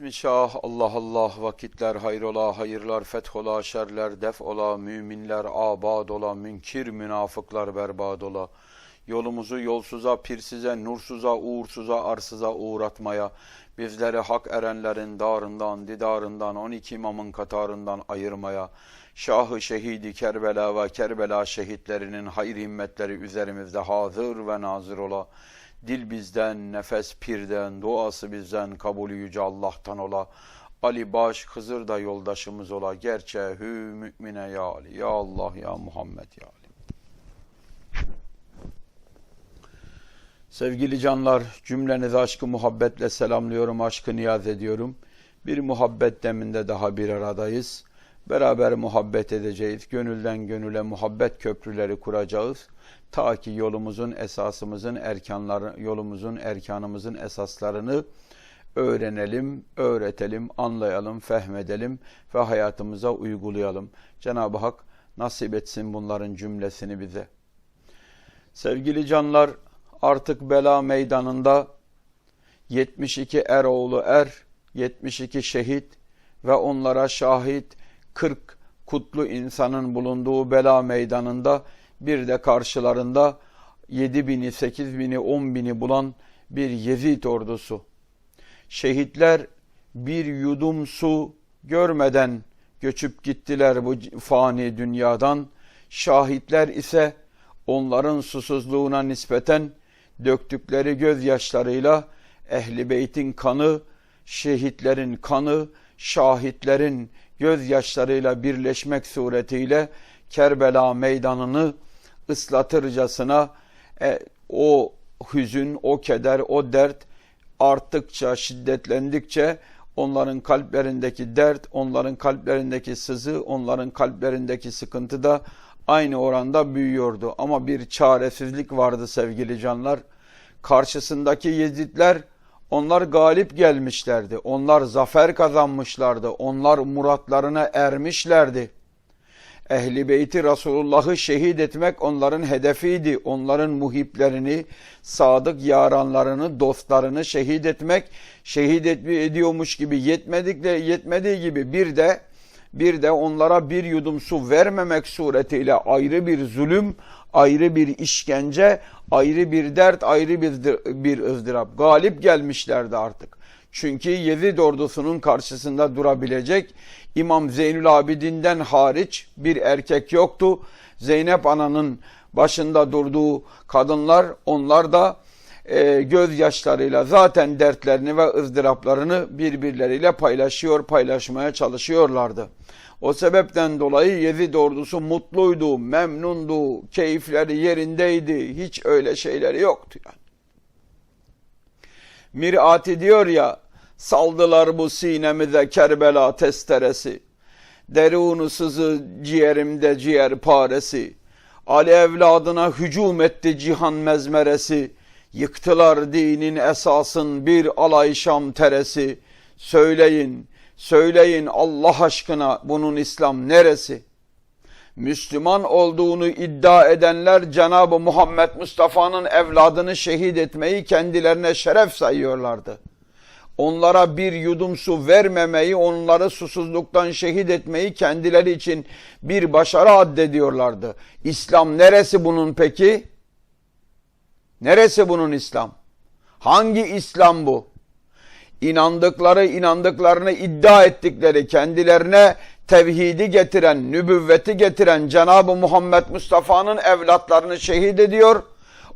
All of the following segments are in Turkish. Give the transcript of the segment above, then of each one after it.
Bismillah, Allah Allah, vakitler hayrola, hayırlar fethola, şerler def ola, müminler abad ola, münkir münafıklar berbad ola. Yolumuzu yolsuza, pirsize, nursuza, uğursuza, arsıza uğratmaya, bizleri hak erenlerin darından, didarından, 12 imamın katarından ayırmaya, Şahı şehidi Kerbela ve Kerbela şehitlerinin hayır himmetleri üzerimizde hazır ve nazır ola. Dil bizden, nefes pirden, duası bizden, kabulü yüce Allah'tan ola. Ali baş, Hızır da yoldaşımız ola. Gerçeğü mümine ya Ali, ya Allah, ya Muhammed ya Ali. Sevgili canlar, cümlenizi aşkı muhabbetle selamlıyorum, aşkı niyaz ediyorum. Bir muhabbet deminde daha bir aradayız. Beraber muhabbet edeceğiz. Gönülden gönüle muhabbet köprüleri kuracağız. Ta ki yolumuzun esasımızın erkanları, yolumuzun erkanımızın esaslarını öğrenelim, öğretelim, anlayalım, fehmedelim ve hayatımıza uygulayalım. Cenab-ı Hak nasip etsin bunların cümlesini bize. Sevgili canlar, artık bela meydanında 72 eroğlu er, 72 şehit ve onlara şahit 40 kutlu insanın bulunduğu bela meydanında bir de karşılarında 7 bini, 8 bini, 10 bini bulan bir Yezid ordusu. Şehitler bir yudum su görmeden göçüp gittiler bu fani dünyadan. Şahitler ise onların susuzluğuna nispeten döktükleri gözyaşlarıyla ehli beytin kanı, şehitlerin kanı, şahitlerin gözyaşlarıyla birleşmek suretiyle Kerbela meydanını ıslatırcasına e, o hüzün, o keder, o dert arttıkça, şiddetlendikçe onların kalplerindeki dert, onların kalplerindeki sızı, onların kalplerindeki sıkıntı da aynı oranda büyüyordu. Ama bir çaresizlik vardı sevgili canlar. Karşısındaki Yezidler onlar galip gelmişlerdi. Onlar zafer kazanmışlardı. Onlar muratlarına ermişlerdi. Ehli beyti Resulullah'ı şehit etmek onların hedefiydi. Onların muhiplerini, sadık yaranlarını, dostlarını şehit etmek, şehit ediyormuş gibi yetmedikle yetmediği gibi bir de bir de onlara bir yudum su vermemek suretiyle ayrı bir zulüm, ayrı bir işkence, ayrı bir dert, ayrı bir, bir ızdırap. Galip gelmişlerdi artık. Çünkü Yezid ordusunun karşısında durabilecek İmam Zeynül Abidin'den hariç bir erkek yoktu. Zeynep ananın başında durduğu kadınlar onlar da e, gözyaşlarıyla zaten dertlerini ve ızdıraplarını birbirleriyle paylaşıyor, paylaşmaya çalışıyorlardı. O sebepten dolayı Yezid ordusu mutluydu, memnundu, keyifleri yerindeydi. Hiç öyle şeyleri yoktu yani. Mirati diyor ya, saldılar bu sinemize Kerbela testeresi. Derunu sızı ciğerimde ciğer paresi. Ali evladına hücum etti cihan mezmeresi. Yıktılar dinin esasın bir alay şam teresi. Söyleyin, söyleyin Allah aşkına bunun İslam neresi? Müslüman olduğunu iddia edenler Cenab-ı Muhammed Mustafa'nın evladını şehit etmeyi kendilerine şeref sayıyorlardı. Onlara bir yudum su vermemeyi, onları susuzluktan şehit etmeyi kendileri için bir başarı addediyorlardı. İslam neresi bunun peki? Neresi bunun İslam? Hangi İslam bu? İnandıkları, inandıklarını iddia ettikleri, kendilerine tevhidi getiren, nübüvveti getiren Cenab-ı Muhammed Mustafa'nın evlatlarını şehit ediyor.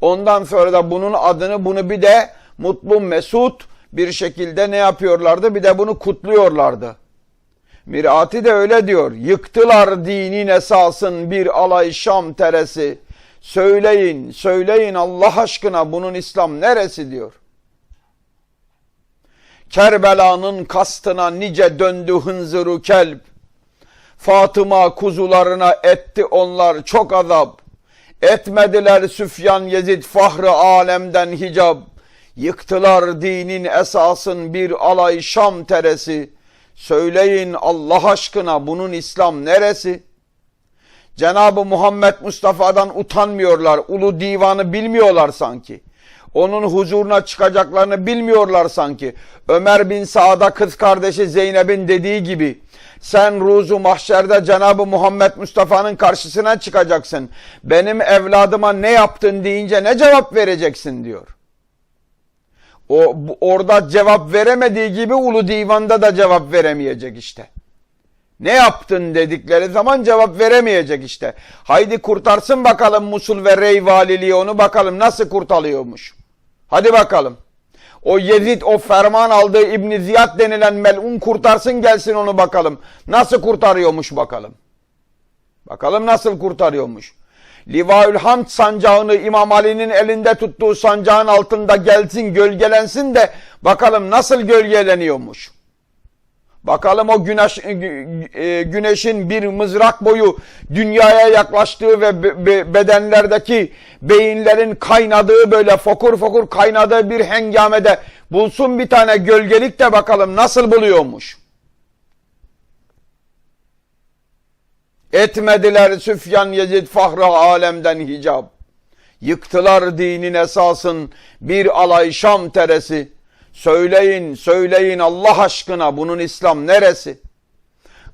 Ondan sonra da bunun adını bunu bir de mutlu mesut bir şekilde ne yapıyorlardı? Bir de bunu kutluyorlardı. Mirati de öyle diyor. Yıktılar dinin esasın bir alay Şam teresi. Söyleyin, söyleyin Allah aşkına bunun İslam neresi diyor. Kerbela'nın kastına nice döndü hınzırı kelp. Fatıma kuzularına etti onlar çok azap. Etmediler Süfyan Yezid fahrı alemden hicab. Yıktılar dinin esasın bir alay Şam teresi. Söyleyin Allah aşkına bunun İslam neresi? Cenab-ı Muhammed Mustafa'dan utanmıyorlar. Ulu divanı bilmiyorlar sanki. Onun huzuruna çıkacaklarını bilmiyorlar sanki. Ömer bin Saad'a kız kardeşi Zeynep'in dediği gibi sen ruzu mahşerde Cenab-ı Muhammed Mustafa'nın karşısına çıkacaksın. Benim evladıma ne yaptın deyince ne cevap vereceksin diyor. O orada cevap veremediği gibi Ulu Divan'da da cevap veremeyecek işte. Ne yaptın dedikleri zaman cevap veremeyecek işte. Haydi kurtarsın bakalım Musul ve Rey valiliği onu bakalım nasıl kurtarıyormuş. Hadi bakalım. O Yezid o ferman aldığı İbn Ziyad denilen melun kurtarsın gelsin onu bakalım. Nasıl kurtarıyormuş bakalım. Bakalım nasıl kurtarıyormuş. Livaül Hamd sancağını İmam Ali'nin elinde tuttuğu sancağın altında gelsin gölgelensin de bakalım nasıl gölgeleniyormuş. Bakalım o güneş, gü- e, güneşin bir mızrak boyu dünyaya yaklaştığı ve be- be- bedenlerdeki beyinlerin kaynadığı böyle fokur fokur kaynadığı bir hengamede bulsun bir tane gölgelik de bakalım nasıl buluyormuş. Etmediler Süfyan Yezid Fahri alemden hicab. Yıktılar dinin esasın bir alay Şam teresi. Söyleyin, söyleyin Allah aşkına bunun İslam neresi?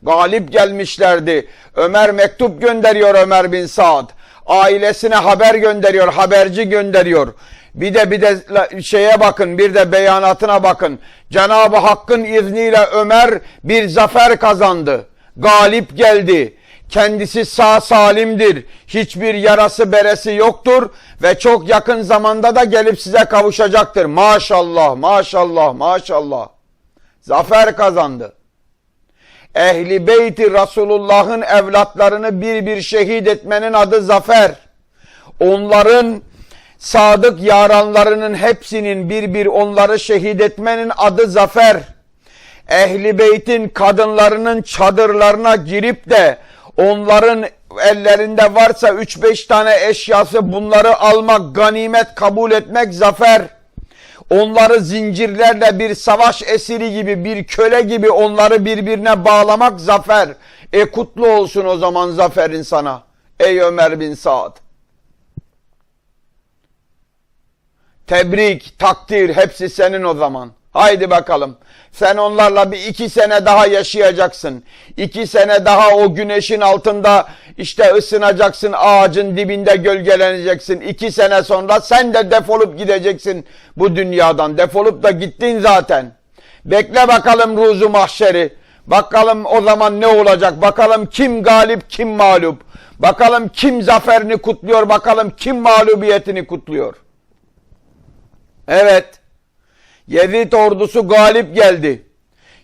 Galip gelmişlerdi. Ömer mektup gönderiyor Ömer bin Saad. Ailesine haber gönderiyor, haberci gönderiyor. Bir de bir de şeye bakın, bir de beyanatına bakın. Cenab-ı Hakk'ın izniyle Ömer bir zafer kazandı. Galip geldi. Kendisi sağ salimdir. Hiçbir yarası beresi yoktur ve çok yakın zamanda da gelip size kavuşacaktır. Maşallah, maşallah, maşallah. Zafer kazandı. Ehli beyti Resulullah'ın evlatlarını bir bir şehit etmenin adı zafer. Onların sadık yaranlarının hepsinin bir bir onları şehit etmenin adı zafer. Ehli beytin kadınlarının çadırlarına girip de onların ellerinde varsa 3-5 tane eşyası bunları almak, ganimet kabul etmek zafer. Onları zincirlerle bir savaş esiri gibi, bir köle gibi onları birbirine bağlamak zafer. E kutlu olsun o zaman zaferin sana. Ey Ömer bin Saad. Tebrik, takdir hepsi senin o zaman. Haydi bakalım. Sen onlarla bir iki sene daha yaşayacaksın. İki sene daha o güneşin altında işte ısınacaksın. Ağacın dibinde gölgeleneceksin. İki sene sonra sen de defolup gideceksin bu dünyadan. Defolup da gittin zaten. Bekle bakalım ruzu mahşeri. Bakalım o zaman ne olacak? Bakalım kim galip kim mağlup? Bakalım kim zaferini kutluyor? Bakalım kim mağlubiyetini kutluyor? Evet. Yezid ordusu galip geldi.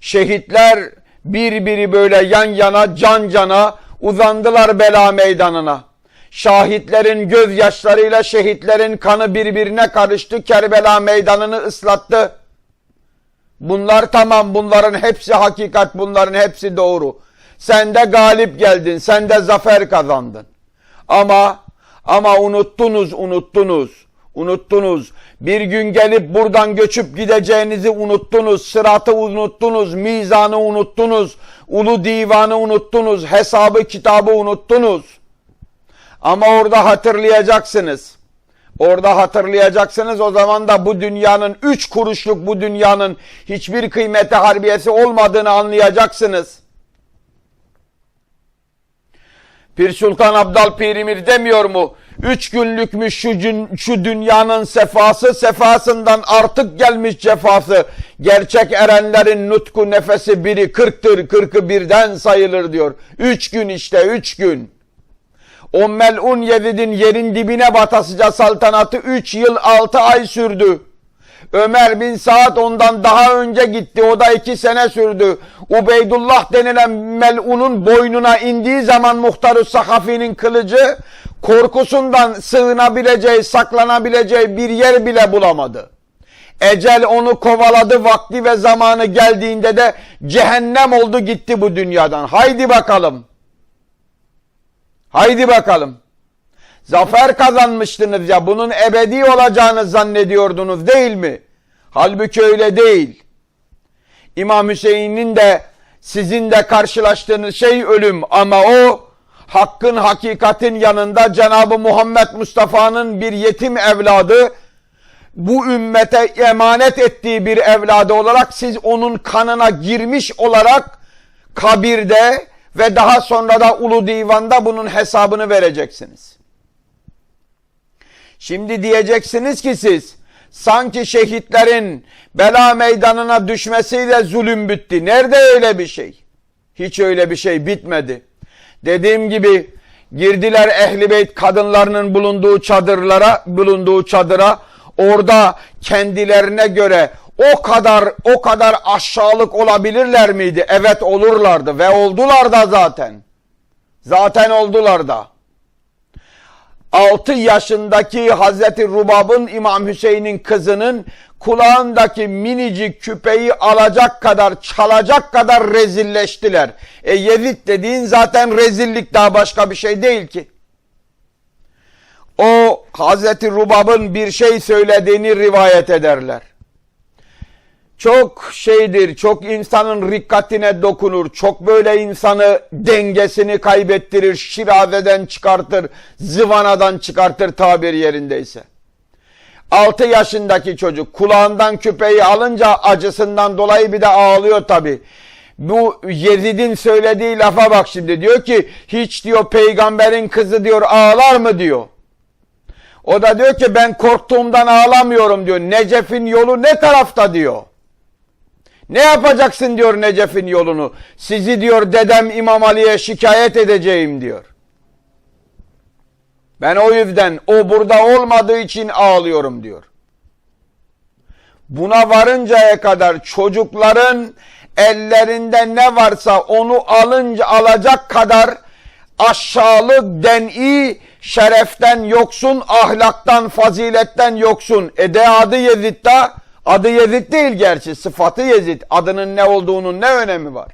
Şehitler birbiri böyle yan yana can cana uzandılar bela meydanına. Şahitlerin gözyaşlarıyla şehitlerin kanı birbirine karıştı. Kerbela meydanını ıslattı. Bunlar tamam bunların hepsi hakikat bunların hepsi doğru. Sen de galip geldin sen de zafer kazandın. Ama ama unuttunuz unuttunuz. Unuttunuz. Bir gün gelip buradan göçüp gideceğinizi unuttunuz. Sıratı unuttunuz. Mizanı unuttunuz. Ulu divanı unuttunuz. Hesabı kitabı unuttunuz. Ama orada hatırlayacaksınız. Orada hatırlayacaksınız o zaman da bu dünyanın üç kuruşluk bu dünyanın hiçbir kıymeti harbiyesi olmadığını anlayacaksınız. Pir Sultan Abdal Pirimir demiyor mu? Üç günlükmüş şu, cün- şu dünyanın sefası, sefasından artık gelmiş cefası. Gerçek erenlerin nutku nefesi biri kırktır, kırkı birden sayılır diyor. Üç gün işte, üç gün. O melun Yezid'in yerin dibine batasıca saltanatı üç yıl altı ay sürdü. Ömer bin Saad ondan daha önce gitti. O da iki sene sürdü. Ubeydullah denilen melunun boynuna indiği zaman muhtarı sahafinin kılıcı korkusundan sığınabileceği, saklanabileceği bir yer bile bulamadı. Ecel onu kovaladı vakti ve zamanı geldiğinde de cehennem oldu gitti bu dünyadan. Haydi bakalım. Haydi bakalım. Zafer kazanmıştınız ya bunun ebedi olacağını zannediyordunuz değil mi? Halbuki öyle değil. İmam Hüseyin'in de sizin de karşılaştığınız şey ölüm ama o hakkın hakikatin yanında Cenab-ı Muhammed Mustafa'nın bir yetim evladı bu ümmete emanet ettiği bir evladı olarak siz onun kanına girmiş olarak kabirde ve daha sonra da ulu divanda bunun hesabını vereceksiniz. Şimdi diyeceksiniz ki siz sanki şehitlerin bela meydanına düşmesiyle zulüm bitti. Nerede öyle bir şey? Hiç öyle bir şey bitmedi. Dediğim gibi girdiler ehli beyt kadınlarının bulunduğu çadırlara, bulunduğu çadıra. Orada kendilerine göre o kadar o kadar aşağılık olabilirler miydi? Evet olurlardı ve oldular da zaten. Zaten oldular da. 6 yaşındaki Hazreti Rubab'ın İmam Hüseyin'in kızının kulağındaki minicik küpeyi alacak kadar çalacak kadar rezilleştiler. E Yezid dediğin zaten rezillik daha başka bir şey değil ki. O Hazreti Rubab'ın bir şey söylediğini rivayet ederler. Çok şeydir, çok insanın rikkatine dokunur, çok böyle insanı dengesini kaybettirir, şirazeden çıkartır, zıvanadan çıkartır tabir yerindeyse. 6 yaşındaki çocuk kulağından küpeyi alınca acısından dolayı bir de ağlıyor tabi. Bu Yezid'in söylediği lafa bak şimdi diyor ki hiç diyor peygamberin kızı diyor ağlar mı diyor. O da diyor ki ben korktuğumdan ağlamıyorum diyor. Necef'in yolu ne tarafta diyor. Ne yapacaksın diyor Necef'in yolunu. Sizi diyor dedem İmam Ali'ye şikayet edeceğim diyor. Ben o yüzden o burada olmadığı için ağlıyorum diyor. Buna varıncaya kadar çocukların ellerinde ne varsa onu alınca alacak kadar aşağılık, den'i, şereften yoksun, ahlaktan, faziletten yoksun. E de adı Yezid'de Adı Yezid değil gerçi sıfatı Yezid. Adının ne olduğunun ne önemi var?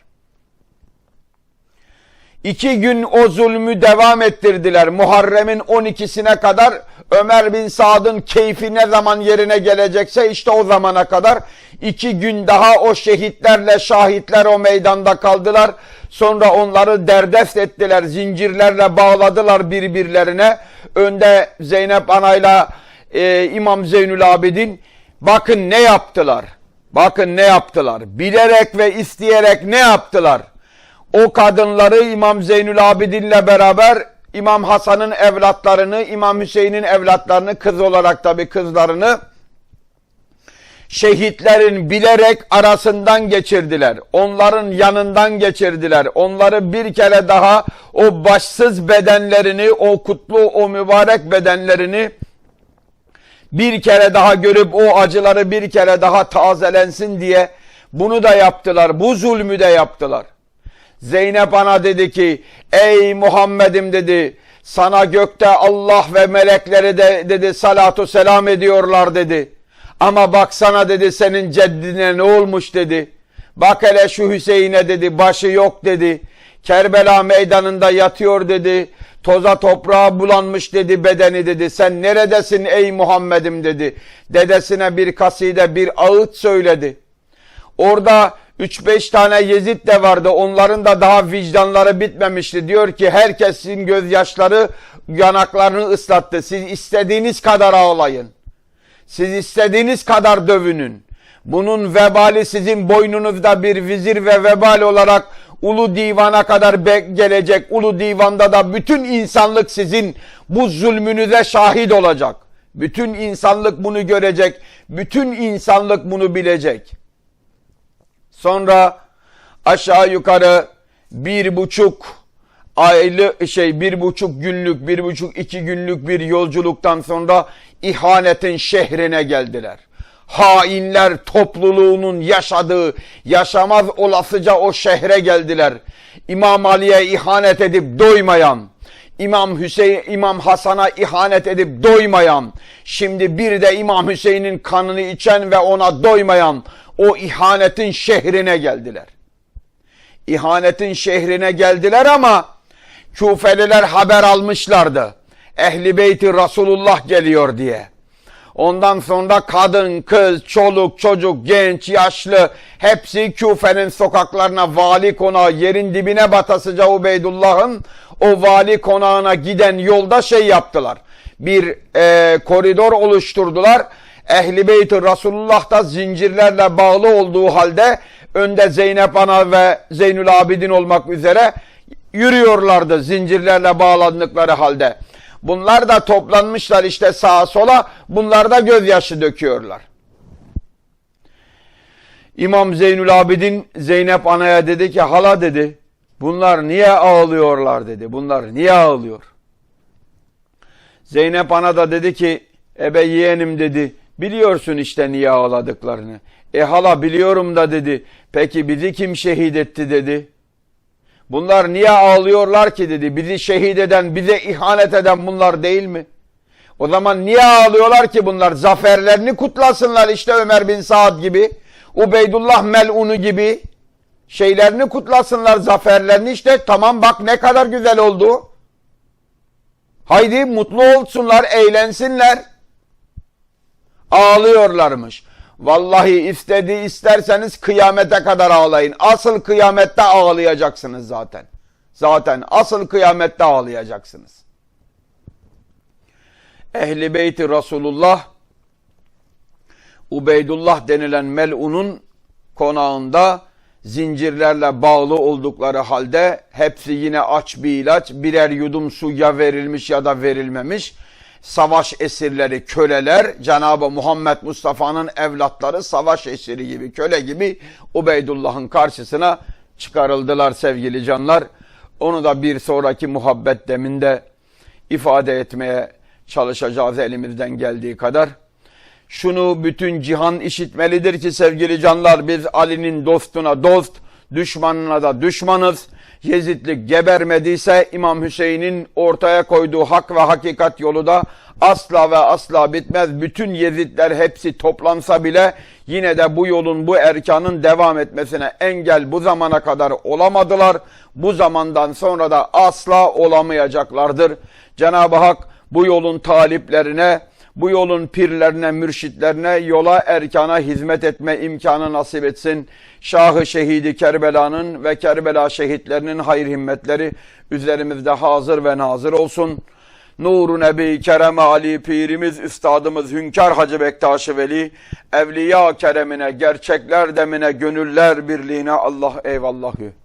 İki gün o zulmü devam ettirdiler. Muharrem'in 12'sine kadar Ömer bin Sad'ın keyfi ne zaman yerine gelecekse işte o zamana kadar iki gün daha o şehitlerle şahitler o meydanda kaldılar. Sonra onları derdest ettiler, zincirlerle bağladılar birbirlerine. Önde Zeynep Ana'yla e, İmam Zeynül Abidin Bakın ne yaptılar. Bakın ne yaptılar. Bilerek ve isteyerek ne yaptılar. O kadınları İmam Zeynül Abidin'le beraber İmam Hasan'ın evlatlarını, İmam Hüseyin'in evlatlarını, kız olarak tabi kızlarını şehitlerin bilerek arasından geçirdiler. Onların yanından geçirdiler. Onları bir kere daha o başsız bedenlerini, o kutlu, o mübarek bedenlerini bir kere daha görüp o acıları bir kere daha tazelensin diye bunu da yaptılar. Bu zulmü de yaptılar. Zeynep ana dedi ki ey Muhammed'im dedi sana gökte Allah ve melekleri de dedi salatu selam ediyorlar dedi. Ama baksana dedi senin ceddine ne olmuş dedi. Bak hele şu Hüseyin'e dedi başı yok dedi. Kerbela meydanında yatıyor dedi. Toza toprağa bulanmış dedi bedeni dedi. Sen neredesin ey Muhammed'im dedi. Dedesine bir kaside bir ağıt söyledi. Orada 3-5 tane Yezid de vardı. Onların da daha vicdanları bitmemişti. Diyor ki herkesin gözyaşları yanaklarını ıslattı. Siz istediğiniz kadar ağlayın. Siz istediğiniz kadar dövünün. Bunun vebali sizin boynunuzda bir vizir ve vebal olarak Ulu divana kadar gelecek. Ulu divanda da bütün insanlık sizin bu zulmünüze şahit olacak. Bütün insanlık bunu görecek. Bütün insanlık bunu bilecek. Sonra aşağı yukarı bir buçuk aylı şey bir buçuk günlük bir buçuk iki günlük bir yolculuktan sonra ihanetin şehrine geldiler hainler topluluğunun yaşadığı, yaşamaz olasıca o şehre geldiler. İmam Ali'ye ihanet edip doymayan, İmam Hüseyin, İmam Hasan'a ihanet edip doymayan, şimdi bir de İmam Hüseyin'in kanını içen ve ona doymayan o ihanetin şehrine geldiler. İhanetin şehrine geldiler ama Kufeliler haber almışlardı. Ehli beyti Resulullah geliyor diye. Ondan sonra kadın, kız, çoluk, çocuk, genç, yaşlı hepsi Küfe'nin sokaklarına vali konağı yerin dibine batasıca Ubeydullah'ın o vali konağına giden yolda şey yaptılar. Bir e, koridor oluşturdular. Ehli Beyt-i Resulullah da zincirlerle bağlı olduğu halde önde Zeynep Ana ve Zeynül Abidin olmak üzere yürüyorlardı zincirlerle bağlandıkları halde. Bunlar da toplanmışlar işte sağa sola bunlar da gözyaşı döküyorlar. İmam Zeynül Abidin Zeynep Ana'ya dedi ki hala dedi bunlar niye ağlıyorlar dedi. Bunlar niye ağlıyor? Zeynep Ana da dedi ki ebe yeğenim dedi biliyorsun işte niye ağladıklarını. E hala biliyorum da dedi peki bizi kim şehit etti dedi. Bunlar niye ağlıyorlar ki dedi. Bizi şehit eden, bize ihanet eden bunlar değil mi? O zaman niye ağlıyorlar ki bunlar? Zaferlerini kutlasınlar işte Ömer bin Saad gibi. Ubeydullah Mel'unu gibi. Şeylerini kutlasınlar, zaferlerini işte. Tamam bak ne kadar güzel oldu. Haydi mutlu olsunlar, eğlensinler. Ağlıyorlarmış. Vallahi istedi isterseniz kıyamete kadar ağlayın. Asıl kıyamette ağlayacaksınız zaten. Zaten asıl kıyamette ağlayacaksınız. Ehli beyti Resulullah Ubeydullah denilen melunun konağında zincirlerle bağlı oldukları halde hepsi yine aç bir ilaç birer yudum su ya verilmiş ya da verilmemiş savaş esirleri, köleler, Cenab-ı Muhammed Mustafa'nın evlatları savaş esiri gibi, köle gibi Ubeydullah'ın karşısına çıkarıldılar sevgili canlar. Onu da bir sonraki muhabbet deminde ifade etmeye çalışacağız elimizden geldiği kadar. Şunu bütün cihan işitmelidir ki sevgili canlar biz Ali'nin dostuna dost, düşmanına da düşmanız. Yezidlik gebermediyse İmam Hüseyin'in ortaya koyduğu hak ve hakikat yolu da asla ve asla bitmez. Bütün Yezidler hepsi toplansa bile yine de bu yolun, bu erkanın devam etmesine engel bu zamana kadar olamadılar. Bu zamandan sonra da asla olamayacaklardır. Cenab-ı Hak bu yolun taliplerine, bu yolun pirlerine, mürşitlerine, yola, erkana hizmet etme imkanı nasip etsin. Şahı şehidi Kerbela'nın ve Kerbela şehitlerinin hayır himmetleri üzerimizde hazır ve nazır olsun. Nuru Nebi Kerem Ali Pirimiz Üstadımız Hünkar Hacı Bektaş Veli Evliya Keremine gerçekler demine gönüller birliğine Allah eyvallahü.